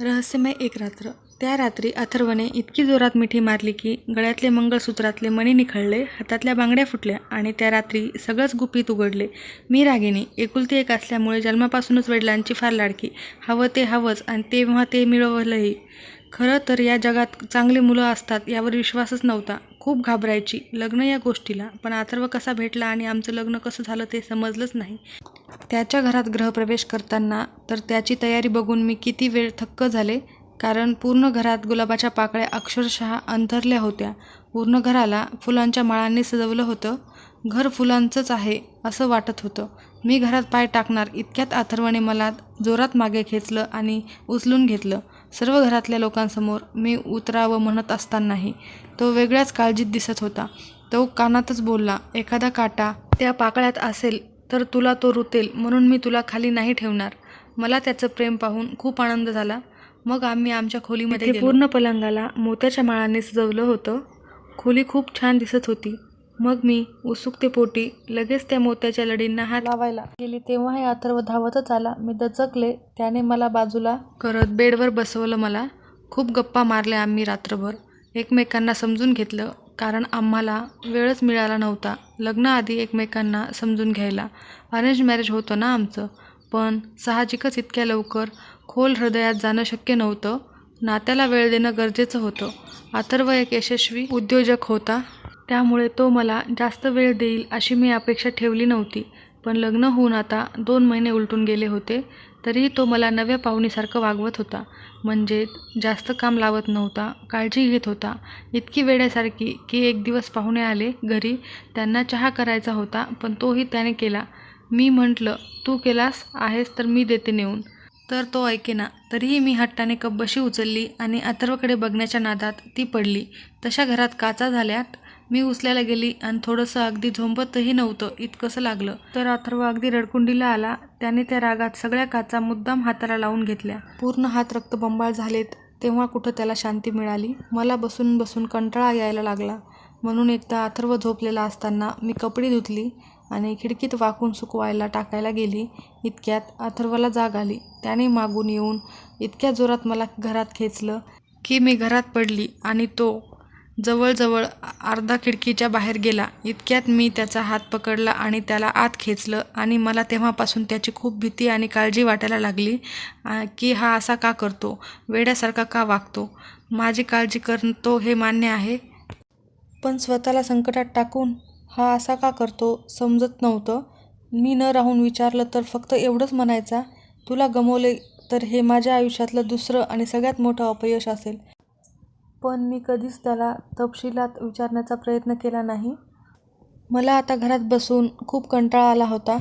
रहस्यमय एक रात्र. त्या रात्री अथर्वने इतकी जोरात मिठी मारली की गळ्यातले मंगळसूत्रातले मणी निखळले हातातल्या बांगड्या फुटल्या आणि त्या रात्री सगळंच गुपित उघडले. मी रागिनी एकुलती एक असल्यामुळे जन्मापासूनच वडिलांची फार लाडकी. हवं ते हवंच आणि तेव्हा ते मिळवलंही. खरं तर या जगात चांगली मुलं असतात यावर विश्वासच नव्हता. खूप घाबरायची. लग्न या गोष्टीला. पण अथर्व कसा भेटला आणि आमचं लग्न कसं झालं ते समजलंच नाही. त्याच्या घरात गृहप्रवेश करताना तर त्याची तयारी बघून मी किती वेळ थक्क झाले कारण पूर्ण घरात गुलाबाच्या पाकळ्या अक्षरशः अंथरल्या होत्या. पूर्ण घराला फुलांच्या माळांनी सजवलं होतं. घर फुलांचंच आहे असं वाटत होतं. मी घरात पाय टाकणार इतक्यात अथर्वने मला जोरात मागे खेचलं आणि उचलून घेतलं. सर्व घरातल्या लोकांसमोर मी उतरावं म्हणत असतानाही तो वेगळ्याच काळजीत दिसत होता. तो कानातच बोलला एखादा काटा त्या पाकळ्यात असेल तर तुला तो रुतेल म्हणून मी तुला खाली नाही ठेवणार. मला त्याचं प्रेम पाहून खूप आनंद झाला. मग आम्ही आमच्या खोलीमध्ये पूर्ण पलंगाला मोत्याच्या माळाने सजवलं होतं. खोली खूप छान दिसत होती. मग मी उत्सुकतेपोटी लगेच त्या मोत्याच्या लढींना हात लावायला गेली. तेव्हा हे अथर्व धावतच आला. मी दचकले. त्याने मला बाजूला करत बेडवर बसवलं मला. खूप गप्पा मारल्या आम्ही रात्रभर. एकमेकांना समजून घेतलं. कारण आम्हाला वेळच मिळाला नव्हता. लग्नाआधी एकमेकांना समजून घ्यायला. अरेंज मॅरेज होतं ना आमचं. पण साहजिकच इतक्या लवकर खोल हृदयात जाणं शक्य नव्हतं. नात्याला वेळ देणं गरजेचं होतं. अथर्व एक यशस्वी उद्योजक होता. त्यामुळे तो मला जास्त वेळ देईल अशी मी अपेक्षा ठेवली नव्हती. पण लग्न होऊन आता दोन महिने उलटून गेले होते. तरीही तो मला नव्या पाहुणीसारखं वागवत होता. म्हणजे जास्त काम लावत नव्हता काळजी घेत होता. इतकी वेड्यासारखी की एक दिवस पाहुणे आले घरी त्यांना चहा करायचा होता पण तोही त्याने केला. मी म्हटलं तू केलास आहेस तर मी देते नेऊन. तर तो ऐकेना तरीही मी हट्टाने कब्बशी उचलली आणि अथर्वकडे बघण्याच्या नादात ती पडली. तशा घरात काचा झाल्यात मी उचलायला गेली आणि थोडंसं अगदी झोंबतही नव्हतं इतकंसं लागलं. तर अथर्व अगदी रडकुंडीला आला. त्याने त्या रागात सगळ्या काचा मुद्दाम हाताला लावून घेतल्या. पूर्ण हात रक्तबंबाळ झालेत तेव्हा कुठं त्याला शांती मिळाली? मला बसून बसून कंटाळा यायला लागला. म्हणून एकदा अथर्व झोपलेला असताना मी कपडे धुतली आणि खिडकीत वाकून सुकवायला टाकायला गेली. इतक्यात अथर्वला जाग आली. त्याने मागून येऊन इतक्या जोरात मला घरात खेचलं की मी घरात पडली आणि तो जवळजवळ अर्धा खिडकीच्या बाहेर गेला. इतक्यात मी त्याचा हात पकडला आणि त्याला आत खेचलं आणि मला तेव्हापासून त्याची खूप भीती आणि काळजी वाटायला लागली की हा असा का करतो? वेड्यासारखा का वागतो? माझी काळजी करतो हे मान्य आहे? पण स्वतःला संकटात टाकून हा असा का करतो समजत नव्हतं. मी न राहून विचारलं तर फक्त एवढंच म्हणायचा तुला गमवले तर हे माझ्या आयुष्यातलं दुसरं आणि सगळ्यात मोठं अपयश असेल. पण मी कधीच त्याला तपशिलात विचारण्याचा प्रयत्न केला नाही. मला आता घरात बसून खूप कंटाळा आला होता.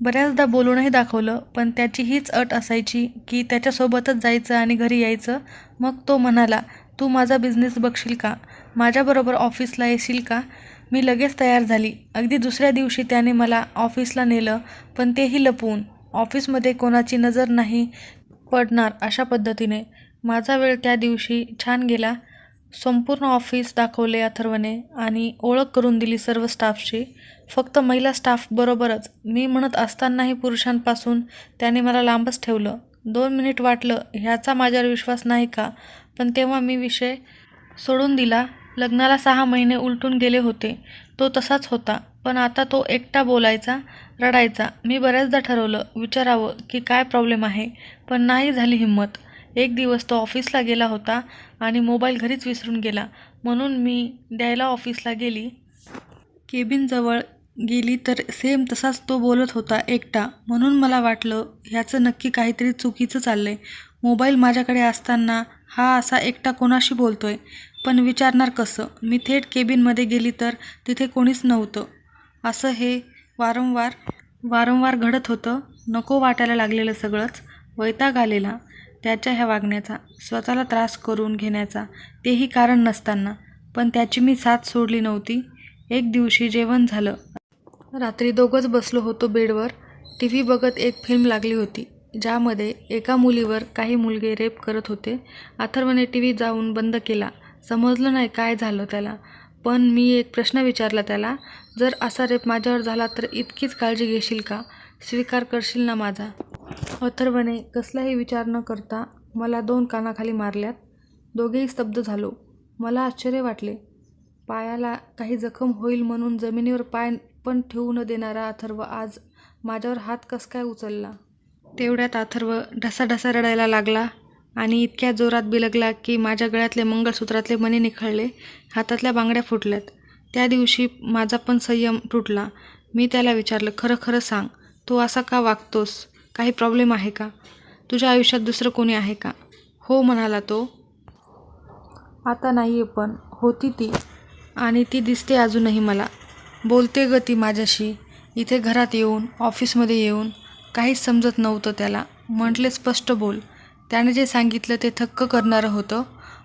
बऱ्याचदा बोलूनही दाखवलं पण त्याची हीच अट असायची की त्याच्यासोबतच जायचं आणि घरी यायचं. मग तो म्हणाला तू माझा बिझनेस बघशील का? माझ्याबरोबर ऑफिसला येशील का? मी लगेच तयार झाली. अगदी दुसऱ्या दिवशी त्याने मला ऑफिसला नेलं पण तेही लपवून. ऑफिसमध्ये कोणाची नजर नाही पडणार अशा पद्धतीने. माझा वेळ त्या दिवशी छान गेला. संपूर्ण ऑफिस दाखवले अथर्वने आणि ओळख करून दिली सर्व स्टाफशी फक्त महिला स्टाफ बरोबरच. मी म्हणत असतानाही पुरुषांपासून त्याने मला लांबच ठेवलं. दोन मिनिट वाटलं ह्याचा माझ्यावर विश्वास नाही का? पण तेव्हा मी विषय सोडून दिला. लग्नाला सहा महिने उलटून गेले होते. तो तसाच होता. पण आता तो एकटा बोलायचा रडायचा. मी बऱ्याचदा ठरवलं विचारावं की काय प्रॉब्लेम आहे? पण नाही झाली हिंमत. एक दिवस तो ऑफिसला गेला होता आणि मोबाईल घरीच विसरून गेला. म्हणून मी द्यायला ऑफिसला गेली. केबिनजवळ गेली तर सेम तसाच तो बोलत होता एकटा. म्हणून मला वाटलं ह्याचं नक्की काहीतरी चुकीचं चाललं आहे मोबाईल माझ्याकडे असताना हा असा एकटा कोणाशी बोलतो आहे पण विचारणार कसं? मी थेट केबिनमध्ये गेली तर तिथे कोणीच नव्हतं. असं हे वारंवार वारंवार घडत होतं. नको वाटायला लागलेलं सगळंच. वैताग आलेला. त्याच्या ह्या वागण्याचा स्वतःला त्रास करून घेण्याचा तेही कारण नसताना. पण त्याची मी साथ सोडली नव्हती. एक दिवशी जेवण झालं. रात्री दोघंच बसलो होतो बेडवर. टी व्ही बघत एक फिल्म लागली होती ज्यामध्ये एका मुलीवर काही मुलगे रेप करत होते. अथर्वने टी व्ही जाऊन बंद केला. समजलं नाही काय झालं त्याला. पण मी एक प्रश्न विचारला त्याला जर असा रेप माझ्यावर झाला तर इतकीच काळजी घेशील का? स्वीकार करशील ना माझा? अथर्वने कसलाही विचार न करता मला दोन कानाखाली मारल्यात. दोघेही स्तब्ध झालो. मला आश्चर्य वाटले. पायाला काही जखम होईल म्हणून जमिनीवर पाय पण ठेवू न देणारा अथर्व आज माझ्यावर हात कस काय उचलला? तेवढ्यात अथर्व ढसाढसा रडायला लागला आणि इतक्या जोरात बिलगला की माझ्या गळ्यातले मंगळसूत्रातले मणी निखळले. हातातल्या बांगड्या फुटल्यात. त्या दिवशी माझा पण संयम तुटला. मी त्याला विचारलं खरं खरं सांग तू असा का वागतोस? काही प्रॉब्लेम आहे का? तुझ्या आयुष्यात दुसरं कोणी आहे का? हो म्हणाला तो. आता नाही आहे पण. होती ती. आणि ती दिसते अजूनही मला. बोलते ग ती माझ्याशी. इथे घरात येऊन ऑफिसमध्ये येऊन. काहीच समजत नव्हतं त्याला. म्हटले स्पष्ट बोल. त्याने जे सांगितलं ते थक्क करणारं होतं.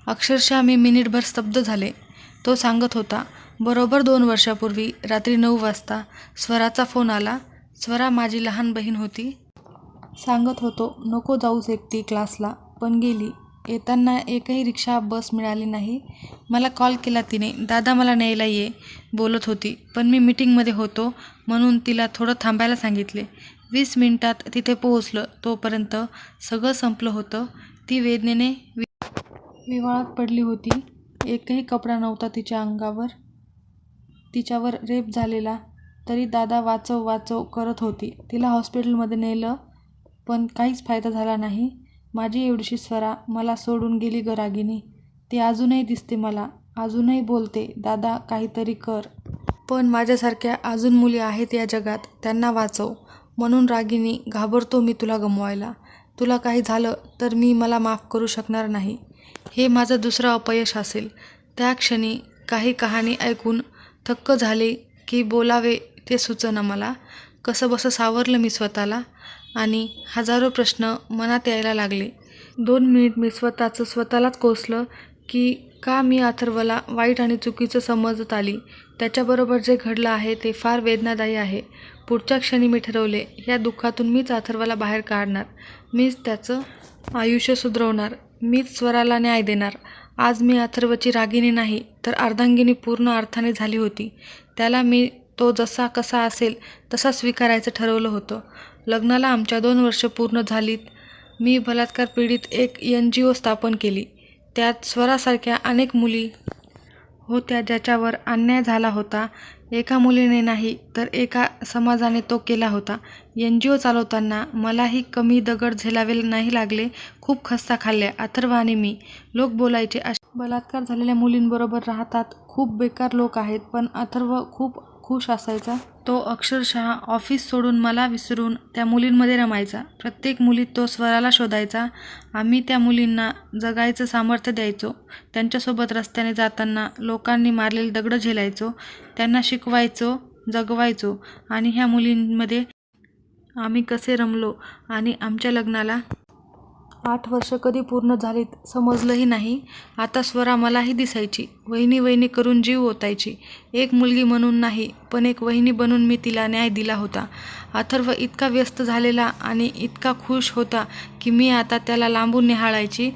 अक्षरशः मी मिनिटभर स्तब्ध झाले. तो सांगत होता बरोबर दोन वर्षापूर्वी रात्री नऊ वाजता स्वराचा फोन आला. स्वरा माझी लहान बहीण होती. सांगत होतो नको जाऊस एकटी क्लासला. पण गेली. येताना एकही रिक्षा बस मिळाली नाही. मला कॉल केला तिने. दादा मला न्यायला ये बोलत होती. पण मी मिटिंगमध्ये होतो म्हणून तिला थोडं थांबायला सांगितले. वीस मिनिटात तिथे पोहोचलं. तोपर्यंत सगळं संपलं होतं. ती वेदनेने वि विवाळात पडली होती. एकही कपडा नव्हता तिच्या अंगावर. तिच्यावर रेप झालेला तरी दादा वाचव वाचव करत होती. तिला हॉस्पिटलमध्ये नेलं पण काहीच फायदा झाला नाही. माझी एवढीशी स्वरा मला सोडून गेली ग रागिनी. ती अजूनही दिसते मला. अजूनही बोलते दादा काहीतरी कर. पण माझ्यासारख्या अजून मुली आहेत या जगात त्यांना वाचव. म्हणून रागिनी घाबरतो मी तुला गमवायला. तुला काही झालं तर मी मला माफ करू शकणार नाही. हे माझं दुसरं अपयश असेल. त्या क्षणी काही कहाणी ऐकून थक्क झाले की बोलावे ते सुचना मला. कसं बसं सावरलं मी स्वतःला आणि हजारो प्रश्न मनात यायला लागले. दोन मिनिट मी स्वतःचं स्वतःलाच कोसलं की का मी अथर्वला वाईट आणि चुकीचं समजत आली. त्याच्याबरोबर जे घडलं आहे ते फार वेदनादायी आहे. पुढच्या क्षणी मी ठरवले या दुःखातून मीच अथर्वला बाहेर काढणार. मीच त्याचं आयुष्य सुधरवणार. मीच स्वराला न्याय देणार. आज मी अथर्वची रागिनी नाही तर अर्धांगिनी पूर्ण अर्थाने झाली होती. त्याला मी तो जसा कसा असेल तसा स्वीकारायचं ठरवलं होतं. लग्नाला आमच्या दोन वर्ष पूर्ण झालीत. मी बलात्कार पीडित एक एन जी ओ स्थापन केली. त्यात स्वरासारख्या अनेक मुली होत्या ज्याच्यावर अन्याय झाला होता. एका मुलीने नाही तर एका समाजाने तो केला होता. एन जी ओ चालवताना मलाही कमी दगड झेलावे नाही लागले खूप खस्ता खाल्ल्या. अथर्व आणि मी लोक बोलायचे अशा बलात्कार झालेल्या मुलींबरोबर राहतात. खूप बेकार लोक आहेत पण अथर्व खूप खुश असायचा. तो अक्षरशः ऑफिस सोडून मला विसरून त्या मुलींमध्ये रमायचा. प्रत्येक मुलीत तो स्वराला शोधायचा. आम्ही त्या मुलींना जगायचं सामर्थ्य द्यायचो. त्यांच्यासोबत रस्त्याने जाताना लोकांनी मारलेले दगडं झेलायचो. त्यांना शिकवायचो जगवायचो. आणि ह्या मुलींमध्ये आम्ही कसे रमलो आणि आमच्या लग्नाला आठ वर्ष कधी पूर्ण झालीत समजलंही नाही. आता स्वरा मलाही दिसायची. वहिनी वहिनी करून जीव ओतायची. एक मुलगी म्हणून नाही पण एक वहिनी बनून मी तिला न्याय दिला होता. अथर्व इतका व्यस्त झालेला आणि इतका खुश होता की मी आता त्याला लांबून निहाळायची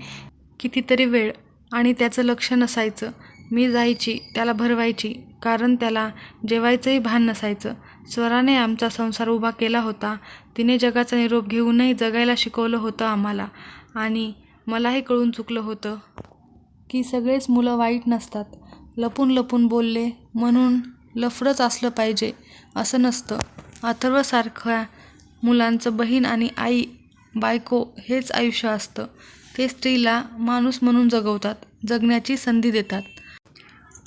कितीतरी वेळ आणि त्याचं लक्ष नसायचं. मी जायची त्याला भरवायची कारण त्याला जेवायचंही भान नसायचं. स्वराने आमचा संसार उभा केला होता. तिने जगाचा निरोप घेऊनही जगायला शिकवलं होतं आम्हाला. आणि मलाही कळून चुकलं होतं की सगळेच मुलं वाईट नसतात. लपून लपून बोलले म्हणून लफडंच असलं पाहिजे. असं नसतं. अथर्वसारख्या मुलांचं बहीण आणि आई बायको हेच आयुष्य असतं. ते स्त्रीला माणूस म्हणून जगवतात जगण्याची संधी देतात.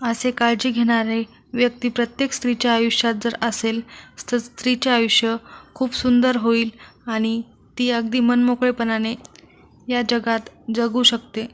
असे काळजी घेणारे व्यक्ती प्रत्येक स्त्रीच्या आयुष्यात जर असेल तर स्त्रीचे आयुष्य खूप सुंदर होईल आणि ती अगदी मनमोकळेपणाने या जगात जगू शकते.